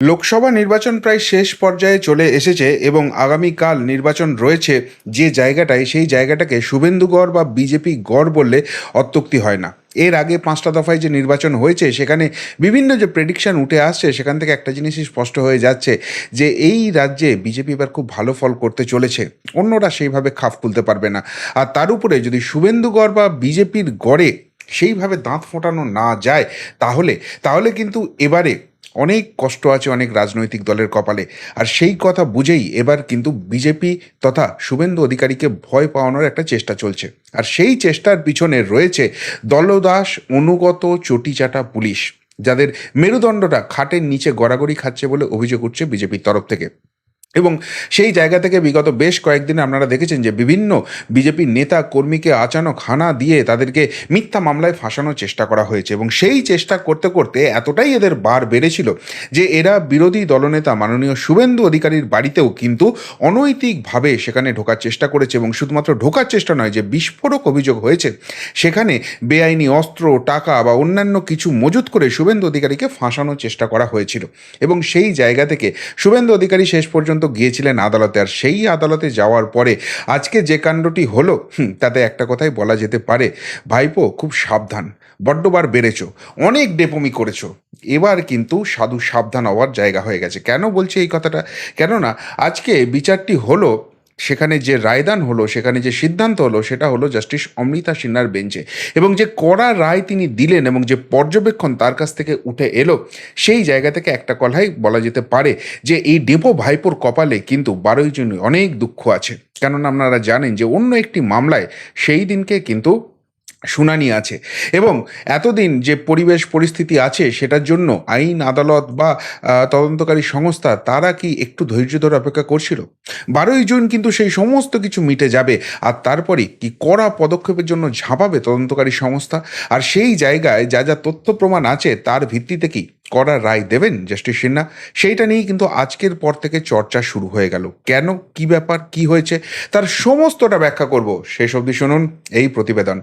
লোকসভা নির্বাচন প্রায় শেষ পর্যায়ে চলে এসেছে এবং আগামীকাল নির্বাচন রয়েছে, যে জায়গাটায় সেই জায়গাটাকে শুভেন্দুগড় বা বিজেপি গড় বললে অত্যুক্তি হয় না। এর আগে পাঁচটা দফায় যে নির্বাচন হয়েছে, সেখানে বিভিন্ন যে প্রেডিকশন উঠে আসছে, সেখান থেকে একটা জিনিসই স্পষ্ট হয়ে যাচ্ছে যে এই রাজ্যে বিজেপি এবার খুব ভালো ফল করতে চলেছে। অন্যরা সেইভাবে খাপ খুলতে পারবে না। আর তার উপরে যদি শুভেন্দুগড় বা বিজেপির গড়ে সেইভাবে দাঁত ফোটানো না যায়, তাহলে তাহলে কিন্তু এবারে অনেক কষ্ট আছে অনেক রাজনৈতিক দলের কপালে। আর সেই কথা বুঝেই এবার কিন্তু বিজেপি তথা শুভেন্দু অধিকারীকে ভয় পাওয়ানোর একটা চেষ্টা চলছে। আর সেই চেষ্টার পিছনে রয়েছে দলদাস অনুগত চটিচাটা পুলিশ, যাদের মেরুদণ্ডটা খাটের নিচে গড়াগড়ি খাচ্ছে বলে অভিযোগ উঠছে বিজেপির তরফ থেকে। এবং সেই জায়গা থেকে বিগত বেশ কয়েকদিন আপনারা দেখেছেন যে বিভিন্ন বিজেপির নেতা কর্মীকে আচানক হানা দিয়ে তাদেরকে মিথ্যা মামলায় ফাঁসানোর চেষ্টা করা হয়েছে এবং সেই চেষ্টা করতে করতে এতটাই এদের বার বেড়েছিল যে এরা বিরোধী দলনেতা মাননীয় শুভেন্দু অধিকারীর বাড়িতেও কিন্তু অনৈতিকভাবে সেখানে ঢোকার চেষ্টা করেছে এবং শুধুমাত্র ঢোকার চেষ্টা নয় যে বিস্ফোরক অভিযোগ হয়েছে, সেখানে বেআইনি অস্ত্র, টাকা বা অন্যান্য কিছু মজুত করে শুভেন্দু অধিকারীকে ফাঁসানোর চেষ্টা করা হয়েছিল এবং সেই জায়গা থেকে শুভেন্দু অধিকারী শেষ পর্যন্ত গিয়েছিলেন আদালতে, আর সেই আদালতে যাওয়ার পরে আজকে যে কাণ্ডটি হলো তাতে একটা কথাই বলা যেতে পারে। ভাইপো, খুব সাবধান, বড্ডবার বেড়েছ, অনেক ডেপমি করেছ। এবার কিন্তু সাধু সাবধান হওয়ার জায়গা হয়ে গেছে। কেন বলছি এই কথাটা? কেননা, আজকে বিচারটি হলো সেখানে যে রায়দান হলো, সেখানে যে সিদ্ধান্ত হলো, সেটা হলো জাস্টিস অমৃতা সিনহার বেঞ্চে। এবং যে কড়া রায় তিনি দিলেন এবং যে পর্যবেক্ষণ তার কাছ থেকে উঠে এলো, সেই জায়গা থেকে একটা কথাই বলা যেতে পারে যে, এই ডেপো ভাইপোর কপালে কিন্তু বারোই জন্য অনেক দুঃখ আছে। কেননা আপনারা জানেন যে, অন্য একটি মামলায় সেই দিনকে কিন্তু শুনানি আছে। এবং এতদিন যে পরিবেশ পরিস্থিতি আছে সেটার জন্য আইন, আদালত বা তদন্তকারী সংস্থা তারা কি একটু ধৈর্য ধরে অপেক্ষা করছিল? বারোই জুন কিন্তু সেই সমস্ত কিছু মিটে যাবে আর তারপরে কি কড়া পদক্ষেপের জন্য ঝাঁপাবে তদন্তকারী সংস্থা? আর সেই জায়গায় যা যা তথ্য প্রমাণ আছে তার ভিত্তিতে কি কড়া রায় দেবেন জাস্টিস সিনহা? সেইটা নিয়েই কিন্তু আজকের পর থেকে চর্চা শুরু হয়ে গেল। কেন? কি ব্যাপার? কি হয়েছে? তার সমস্তটা ব্যাখ্যা করব। শেষ অবধি শুনুন এই প্রতিবেদন।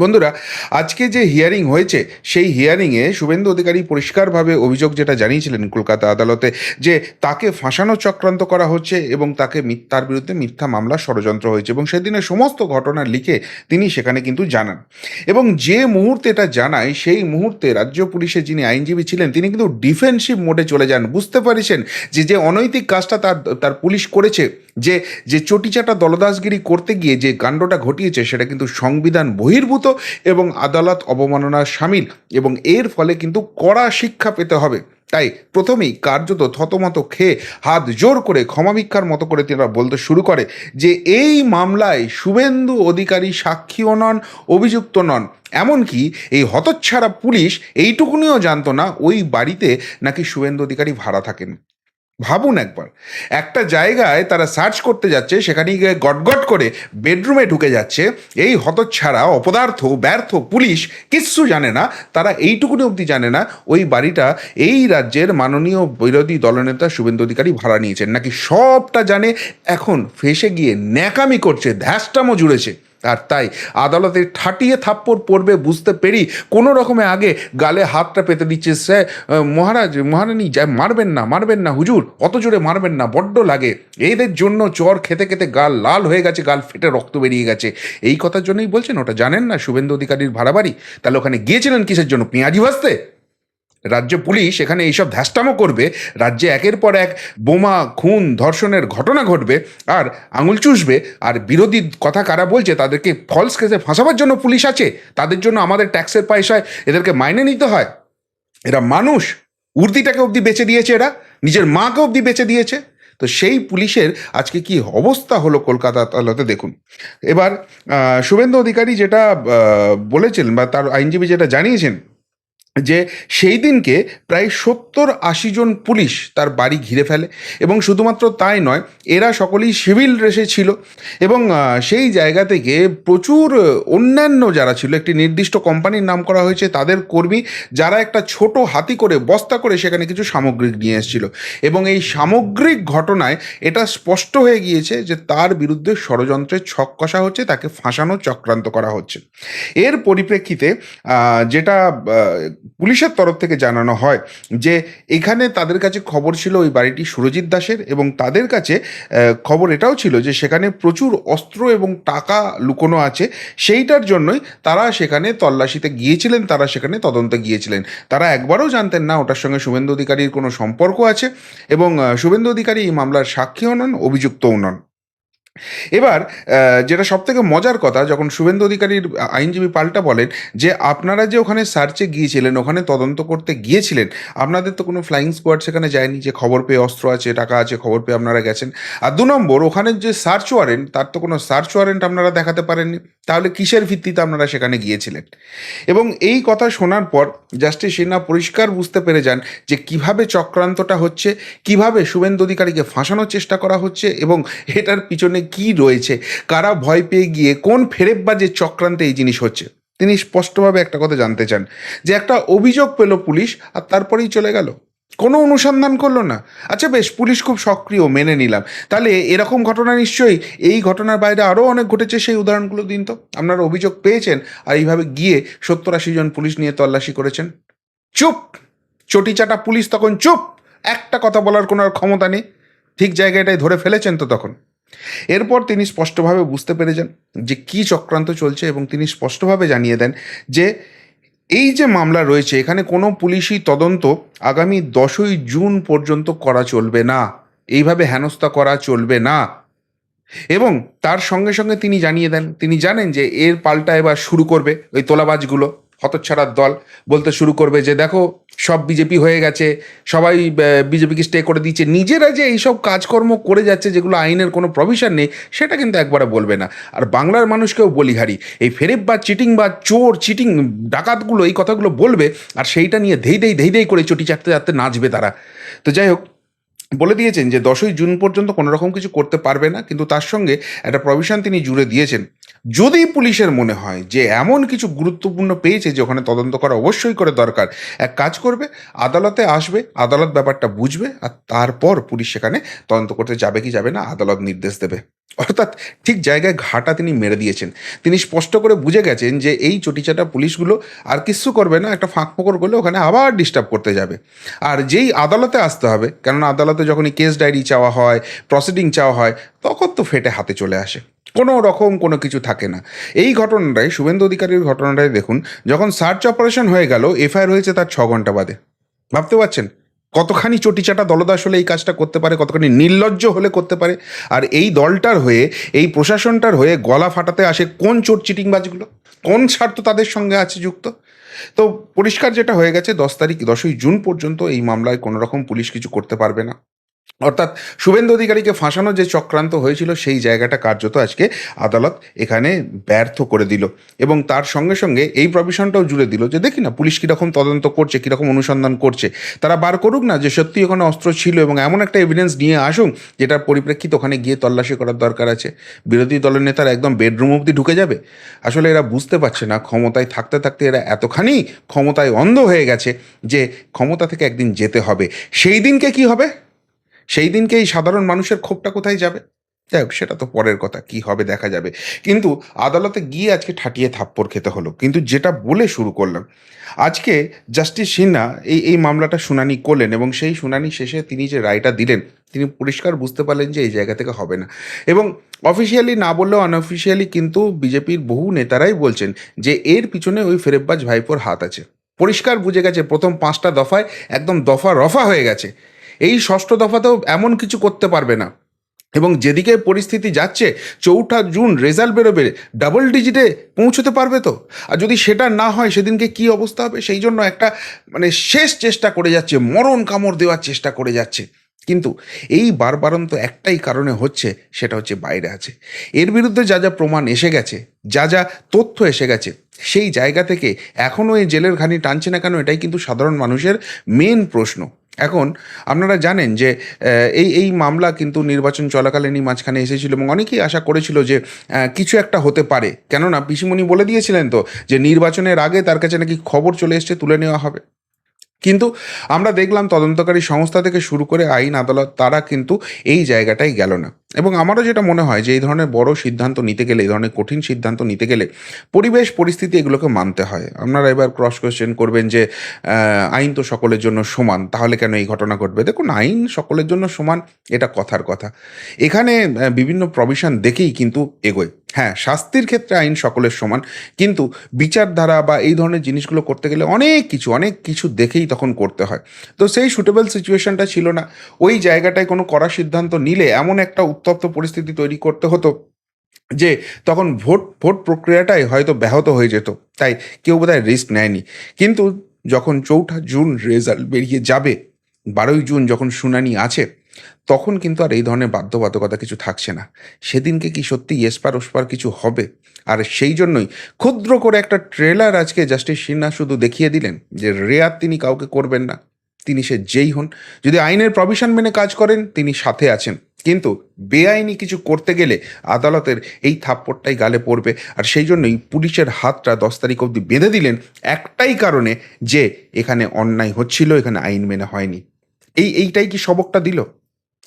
বন্ধুরা, আজকে যে হিয়ারিং হয়েছে, সেই হিয়ারিংয়ে শুভেন্দু অধিকারী পরিষ্কারভাবে অভিযোগ যেটা জানিয়েছিলেন কলকাতা আদালতে, যে তাকে ফাঁসানো চক্রান্ত করা হচ্ছে এবং তাকে তার বিরুদ্ধে মিথ্যা মামলা ষড়যন্ত্র হয়েছে এবং সেদিনের সমস্ত ঘটনা লিখে তিনি সেখানে কিন্তু জানান। এবং যে মুহূর্তে এটা জানায়, সেই মুহূর্তে রাজ্য পুলিশের যিনি আইনজীবী ছিলেন, তিনি কিন্তু ডিফেন্সিভ মোডে চলে যান। বুঝতে পারছেন যে যে অনৈতিক কাজটা তার তার পুলিশ করেছে, যে যে চটিচাটা দলদাসগিরি করতে গিয়ে যে কাণ্ডটা ঘটিয়েছে, সেটা কিন্তু সংবিধান বহির্ভূত এবং আদালত অবমাননার সামিল এবং এর ফলে কিন্তু কড়া শিক্ষা পেতে হবে। তাই প্রথমেই কার্যত থতমত খেয়ে হাত জোর করে ক্ষমা ভিক্ষার মতো করে তারা বলতে শুরু করে যে, এই মামলায় শুভেন্দু অধিকারী সাক্ষীও নন, অভিযুক্ত নন। এমনকি এই হতচ্ছাড়া পুলিশ এইটুকুনিও জানতো না, ওই বাড়িতে নাকি শুভেন্দু অধিকারী ভাড়া থাকেন। ভাবুন একবার। একটা জায়গায় তারা সার্চ করতে যাচ্ছে সেখানে গিয়ে গটগট করে বেডরুমে ঢুকে যাচ্ছে। এই হতচ্ছাড়া, অপদার্থ, ব্যর্থ পুলিশ কিচ্ছু জানে না, তারা এইটুকুনি অবধি জানে না, ওই বাড়িটা এই রাজ্যের মাননীয় বিরোধী দলনেতা শুভেন্দু অধিকারী ভাড়া নিয়েছেন। নাকি সবটা জানে, এখন ফেসে গিয়ে ন্যাকামি করছে ধ্যাসটামো জুড়েছে। আর তাই আদালতে ঠাটিয়ে থাপ্পড় পড়বে বুঝতে পেরি কোনো রকমে আগে গালে হাতটা পেতে দিচ্ছে সে মহারাজ, মহারানী, যা মারবেন না মারবেন না, হুজুর, অত জোরে মারবেন না, বড্ড লাগে। এদের জন্য চর খেতে খেতে গাল লাল হয়ে গেছে, গাল ফেটে রক্ত বেরিয়ে গেছে। এই কথার জন্যই বলছেন, ওটা জানেন না শুভেন্দু অধিকারীর ভাড়া বাড়ি তাহলে ওখানে গিয়েছিলেন কিসের জন্য, পেঁয়াজি ভাজতে? রাজ্য পুলিশ এখানে এইসব ধ্যাসটামো করবে। রাজ্যে একের পর এক বোমা, খুন, ধর্ষণের ঘটনা ঘটবে আর আঙুল চুষবে। আর বিরোধী কথা কারা বলছে, তাদেরকে ফলস কেসে ফাঁসাবার জন্য পুলিশ আছে। তাদের জন্য আমাদের ট্যাক্সের পয়সায় এদেরকে মাইনে নিতে হয়। এরা মানুষ। উর্দিটাকে অবধি বেচে দিয়েছে এরা। নিজের মাকে অবধি বেচে দিয়েছে। তো সেই পুলিশের আজকে কি অবস্থা হলো কলকাতা আদালতে দেখুন। এবার শুভেন্দু অধিকারী যেটা বলেছিলেন বা তার আইনজীবী যেটা জানিয়েছেন যে সেই দিনকে প্রায় সত্তর আশি জন পুলিশ তার বাড়ি ঘিরে ফেলে এবং শুধুমাত্র তাই নয়, এরা সকলেই সিভিল ড্রেসে ছিল এবং সেই জায়গা থেকে প্রচুর অন্যান্য যারা ছিল, একটি নির্দিষ্ট কোম্পানির নাম করা হয়েছে, তাদের কর্মী যারা একটা ছোট হাতি করে, বস্তা করে সেখানে কিছু সামগ্রিক নিয়ে এসেছিল। এবং এই সামগ্রিক ঘটনায় এটা স্পষ্ট হয়ে গিয়েছে যে তার বিরুদ্ধে ষড়যন্ত্রের ছক কষা হচ্ছে, তাকে ফাঁসানো চক্রান্ত করা হচ্ছে। এর পরিপ্রেক্ষিতে যেটা পুলিশের তরফ থেকে জানানো হয় যে এখানে তাদের কাছে খবর ছিল ওই বাড়িটি সুরজিৎ দাসের এবং তাদের কাছে খবর এটাও ছিল যে সেখানে প্রচুর অস্ত্র এবং টাকা লুকোনো আছে। সেইটার জন্যই তারা সেখানে তল্লাশিতে গিয়েছিলেন, তারা সেখানে তদন্তে গিয়েছিলেন। তারা একবারও জানতেন না ওটার সঙ্গে শুভেন্দু অধিকারীর কোনো সম্পর্ক আছে এবং শুভেন্দু অধিকারী এই মামলার সাক্ষীও নন, অভিযুক্তও নন। এবার যেটা সব থেকে মজার কথা, যখন শুভেন্দু অধিকারীর আইনজীবী পাল্টা বলেন যে, আপনারা যে ওখানে সার্চে গিয়েছিলেন, ওখানে তদন্ত করতে গিয়েছিলেন, আপনাদের তো কোনো ফ্লাইং স্কোয়াড সেখানে যায়নি যে খবর পেয়ে অস্ত্র আছে, টাকা আছে, খবর পেয়ে আপনারা গেছেন। আর দু নম্বর, ওখানে যে সার্চ ওয়ারেন্ট তার তো কোনো সার্চ ওয়ারেন্ট আপনারা দেখাতে পারেননি। তাহলে কিসের ভিত্তিতে আপনারা সেখানে গিয়েছিলেন? এবং এই কথা শোনার পর জাস্টিস সিনহা পরিষ্কার বুঝতে পেরে যান যে, কীভাবে চক্রান্তটা হচ্ছে, কীভাবে শুভেন্দু অধিকারীকে ফাঁসানোর চেষ্টা করা হচ্ছে, এবং এটার পিছনে কি রয়েছে? কারা ভয় পেয়ে গিয়ে কোন ফেরেববাজের চক্রান্তে এই জিনিস হচ্ছে? তিনি স্পষ্টভাবে একটা কথা জানতে চান, যে একটা অভিযোগ পেল পুলিশ আর তারপরেই চলে গেল। কোনো অনুসন্ধান করল না। আচ্ছা বেশ, পুলিশ খুব সক্রিয়, মেনে নিলাম। তাহলে এরকম ঘটনা নিশ্চয়ই এই ঘটনার বাইরে আরও অনেক ঘটেছে সেই উদাহরণগুলো দিন তো। আপনারা অভিযোগ পেয়েছেন আর এইভাবে গিয়ে সত্তর আশি জন পুলিশ নিয়ে তল্লাশি করেছেন। চুপ! চটিচাটা পুলিশ তখন চুপ! একটা কথা বলার কোনো আর ক্ষমতা নেই। ঠিক জায়গাটায় ধরে ফেলেছেন তো তখন। এরপর তিনি স্পষ্টভাবে বুঝতে পেরে যান যে কী চক্রান্ত চলছে এবং তিনি স্পষ্টভাবে জানিয়ে দেন যে এই যে মামলা রয়েছে, এখানে কোনো পুলিশি তদন্ত আগামী দশই জুন পর্যন্ত করা চলবে না। এইভাবে হেনস্থা করা চলবে না। এবং তার সঙ্গে সঙ্গে তিনি জানিয়ে দেন, তিনি জানেন যে এর পাল্টা এবার শুরু করবে ওই তোলাবাজগুলো। হতচ্ছাড়ার দল বলতে শুরু করবে যে, দেখো, সব বিজেপি হয়ে গেছে, সবাই বিজেপিকে স্টে করে দিচ্ছে। নিজেরা যে এইসব কাজকর্ম করে যাচ্ছে, যেগুলো আইনের কোনো প্রভিশন নেই, সেটা কিন্তু একবারে বলবে না। আর বাংলার মানুষকেও বলিহারি এই ফেরেব বা চিটিং বা চোর, চিটিং ডাকাতগুলো এই কথাগুলো বলবে, আর সেইটা নিয়ে ধেই ধেই ধেই ধেই করে চটি চাটতে চাটতে নাচবে তারা। তো যাই হোক বলে দিয়েছেন যে দশই জুন পর্যন্ত কোনো রকম কিছু করতে পারবে না, কিন্তু তার সঙ্গে একটা প্রভিশন তিনি জুড়ে দিয়েছেন। যদি পুলিশের মনে হয় যে এমন কিছু গুরুত্বপূর্ণ পেয়েছে যে ওখানে তদন্ত করা অবশ্যই করে দরকার, এক কাজ করবে, আদালতে আসবে, আদালত ব্যাপারটা বুঝবে, আর তারপর পুলিশ সেখানে তদন্ত করতে যাবে কি যাবে না, আদালত নির্দেশ দেবে। অর্থাৎ ঠিক জায়গায় ঘাটা তিনি মেরে দিয়েছেন। তিনি স্পষ্ট করে বুঝে গেছেন যে এই চটিচাটা পুলিশগুলো আর কিচ্ছু করবে না, একটা ফাঁক ফোকর করলে ওখানে আবার ডিস্টার্ব করতে যাবে। আর যেই আদালতে আসতে হবে, কেননা আদালতে যখনই কেস ডায়েরি চাওয়া হয় প্রসিডিং চাওয়া হয়, তখন তো ফেটে হাতে চলে আসে। কোনো রকম কোনো কিছু থাকে না। এই ঘটনাটাই, শুভেন্দু অধিকারীর ঘটনাটাই দেখুন, যখন সার্চ অপারেশন হয়ে গেল, এফআইআর হয়েছে তার ছ ঘণ্টা বাদে। ভাবতে পারছেন? কতখানি চটিচাটা দলদাস হলে এই কাজটা করতে পারে, কতখানি নির্লজ্জ হলে করতে পারে, আর এই দলটার হয়ে, এই প্রশাসনটার হয়ে গলা ফাটাতে আসে কোন চোট চিটিংবাজগুলো? কোন স্বার্থ তাদের সঙ্গে আছে যুক্ত? তো পরিষ্কার যেটা হয়ে গেছে, দশ তারিখ, দশই জুন পর্যন্ত এই মামলায় কোনো রকম পুলিশ কিছু করতে পারবে না। অর্থাৎ শুভেন্দু অধিকারীকে ফাঁসানোর যে চক্রান্ত হয়েছিল, সেই জায়গাটা কার্যত আজকে আদালত এখানে ব্যর্থ করে দিল। এবং তার সঙ্গে সঙ্গে এই প্রভিশনটাও জুড়ে দিল যে, দেখি না, পুলিশ কীরকম তদন্ত করছে, কীরকম অনুসন্ধান করছে। তারা বার করুক না যে, সত্যি ওখানে অস্ত্র ছিল এবং এমন একটা এভিডেন্স নিয়ে আসুক, যেটার পরিপ্রেক্ষিতে ওখানে গিয়ে তল্লাশি করার দরকার আছে। বিরোধী দলের নেতারা একদম বেডরুম অবধি ঢুকে যাবে। আসলে এরা বুঝতে পারছে না, ক্ষমতায় থাকতে থাকতে এরা এতখানি ক্ষমতায় অন্ধ হয়ে গেছে যে, ক্ষমতা থেকে একদিন যেতে হবে। সেই দিনকে কি হবে? সেই দিনকে এই সাধারণ মানুষের ক্ষোভটা কোথায় যাবে? যাই হোক, সেটা তো পরের কথা, কি হবে দেখা যাবে। কিন্তু আদালতে গিয়ে আজকে ঠাটিয়ে থাপ্পড় খেতে হলো। কিন্তু যেটা বলে শুরু করলাম, আজকে জাস্টিস সিনহা এই এই মামলাটা শুনানি করলেন এবং সেই শুনানি শেষে তিনি যে রায়টা দিলেন, তিনি পরিষ্কার বুঝতে পারলেন যে এই জায়গা থেকে হবে না। এবং অফিসিয়ালি না বললেও আনঅফিসিয়ালি কিন্তু বিজেপির বহু নেতারাই বলছেন যে এর পিছনে ওই ফেরেব্বাজ ভাইপোর হাত আছে। পরিষ্কার বুঝে গেছে, প্রথম পাঁচটা দফায় একদম দফা রফা হয়ে গেছে। এই ষষ্ঠ দফাতেও এমন কিছু করতে পারবে না। এবং যেদিকে পরিস্থিতি যাচ্ছে, চৌঠা জুন রেজাল্ট বেরোবে ডাবল ডিজিটে পৌঁছতে পারবে তো? আর যদি সেটা না হয়, সেদিনকে কি অবস্থা হবে? সেই জন্য একটা মানে শেষ চেষ্টা করে যাচ্ছে, মরণ কামড় দেওয়ার চেষ্টা করে যাচ্ছে। কিন্তু এই বারবারন্ত একটাই কারণে হচ্ছে, সেটা হচ্ছে বাইরে আছে। এর বিরুদ্ধে যা যা প্রমাণ এসে গেছে, যা যা তথ্য এসে গেছে, সেই জায়গা থেকে এখনও এই জেলের ঘানি টানছে না কেন, এটাই কিন্তু সাধারণ মানুষের মেন প্রশ্ন। এখন আপনারা জানেন যে এই এই মামলা কিন্তু নির্বাচন চলাকালীনই মাঝখানে এসেছিল এবং অনেকেই আশা করেছিল যে কিছু একটা হতে পারে। কেননা পিসিমণি বলে দিয়েছিলেন তো যে, নির্বাচনের আগে তার কাছে নাকি খবর চলে এসছে, তুলে নেওয়া হবে। কিন্তু আমরা দেখলাম তদন্তকারী সংস্থা থেকে শুরু করে আইন আদালত তারা কিন্তু এই জায়গাটাই গেল না। এবং আমারও যেটা মনে হয় যে এই ধরনের বড় সিদ্ধান্ত নিতে গেলে, এই ধরনের কঠিন সিদ্ধান্ত নিতে গেলে পরিবেশ পরিস্থিতি এগুলোকে মানতে হয়। আপনারা এবার ক্রস কোয়েশ্চেন করবেন যে আইন তো সকলের জন্য সমান, তাহলে কেন এই ঘটনা ঘটবে? দেখুন, আইন সকলের জন্য সমান, এটা কথার কথা। এখানে বিভিন্ন প্রভিশন দেখেই কিন্তু এগোয়। হ্যাঁ শাস্তির ক্ষেত্রে আইন সকলের সমান। কিন্তু বিচারধারা বা এই ধরনের জিনিসগুলো করতে গেলে অনেক কিছু অনেক কিছু দেখেই তখন করতে হয়। তো সেই সুটেবল সিচুয়েশনটা ছিল না। ওই জায়গাটায় কোনো করা সিদ্ধান্ত নিলে এমন একটা উত্তপ্ত পরিস্থিতি তৈরি করতে হতো যে তখন ভোট ভোট প্রক্রিয়াটাই হয়তো ব্যাহত হয়ে যেত। তাই কেউ বোধহয় রিস্ক নেয়নি। কিন্তু যখন চৌঠা জুন রেজাল্ট বেরিয়ে যাবে, বারোই জুন যখন শুনানি আছে তখন কিন্তু আর এই ধরনের বাধ্যবাধকতা কিছু থাকছে না। সেদিনকে কি সত্যি এসপার ওসপার কিছু হবে? আর সেই জন্যই ক্ষুদ্র করে একটা ট্রেলার আজকে জাস্টিস সিনহা শুধু দেখিয়ে দিলেন যে রেয়াত তিনি কাউকে করবেন না। তিনি সে যেই হন। যদি আইনের প্রভিশন মেনে কাজ করেন, তিনি সাথে আছেন। কিন্তু বেআইনি কিছু করতে গেলে আদালতের এই থাপ্পড়টাই গালে পড়বে। আর সেই জন্যই পুলিশের হাতটা দশ তারিখ অবধি বেঁধে দিলেন একটাই কারণে যে এখানে অন্যায় হচ্ছিল, এখানে আইন মেনে হয়নি। এই, এইটাই কি সবকটা দিল?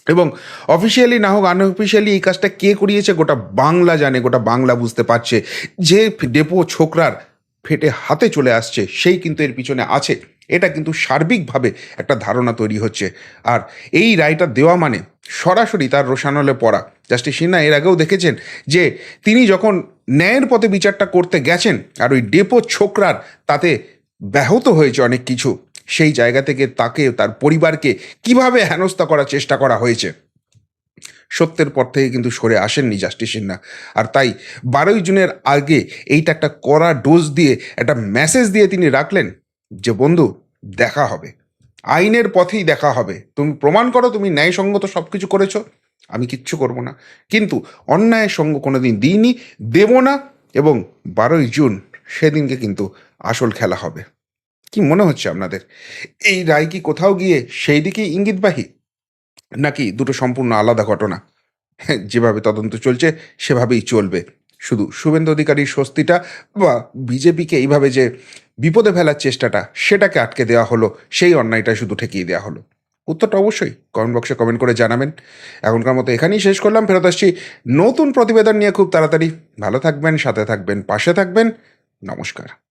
এবং অফিসিয়ালি না হোক আনঅফিসিয়ালি এই কাজটা কে করিয়েছে গোটা বাংলা জানে, গোটা বাংলা বুঝতে পারছে। যে ডেপো ছোকরার ফেটে হাতে চলে আসছে, সেই কিন্তু এর পিছনে আছে। এটা কিন্তু সার্বিকভাবে একটা ধারণা তৈরি হচ্ছে। আর এই রায়টা দেওয়া মানে সরাসরি তার রোশানলে পড়া। জাস্টিস সিনহা এর আগেও দেখেছেন যে তিনি যখন ন্যায়ের পথে বিচারটা করতে গেছেন, আর ওই ডেপো ছোকরার তাতে ব্যাহত হয়েছে অনেক কিছু। সেই জায়গা থেকে তাকে, তার পরিবারকে কীভাবে হেনস্থা করার চেষ্টা করা হয়েছে? সত্যের পর থেকে কিন্তু সরে আসেননি জাস্টিস সিনহা। আর তাই বারোই জুনের আগে এইটা একটা কড়া ডোজ দিয়ে, একটা মেসেজ দিয়ে তিনি রাখলেন যে, বন্ধু, দেখা হবে। আইনের পথেই দেখা হবে। তুমি প্রমাণ করো, তুমি ন্যায়সঙ্গত সব কিছু করেছ। আমি কিচ্ছু করব না। কিন্তু অন্যায়ের সঙ্গ কোনোদিন দিইনি, দেব না এবং বারোই জুন সেদিনকে কিন্তু আসল খেলা হবে। কি মনে হচ্ছে আপনাদের? এই রায় কি কোথাও গিয়ে সেই দিকেই ইঙ্গিতবাহী? নাকি দুটো সম্পূর্ণ আলাদা ঘটনা? হ্যাঁ, যেভাবে তদন্ত চলছে সেভাবেই চলবে। শুধু শুভেন্দু অধিকারীর স্বস্তিটা বা বিজেপিকে এইভাবে যে বিপদে ফেলার চেষ্টাটা সেটাকে আটকে দেওয়া হলো সেই অন্যায়টা শুধু ঠেকিয়ে দেওয়া হলো। উত্তরটা অবশ্যই কমেন্ট বক্সে কমেন্ট করে জানাবেন। এখনকার মতো এখানেই শেষ করলাম ফেরত আসছি নতুন প্রতিবেদন নিয়ে খুব তাড়াতাড়ি। ভালো থাকবেন সাথে থাকবেন পাশে থাকবেন। নমস্কার।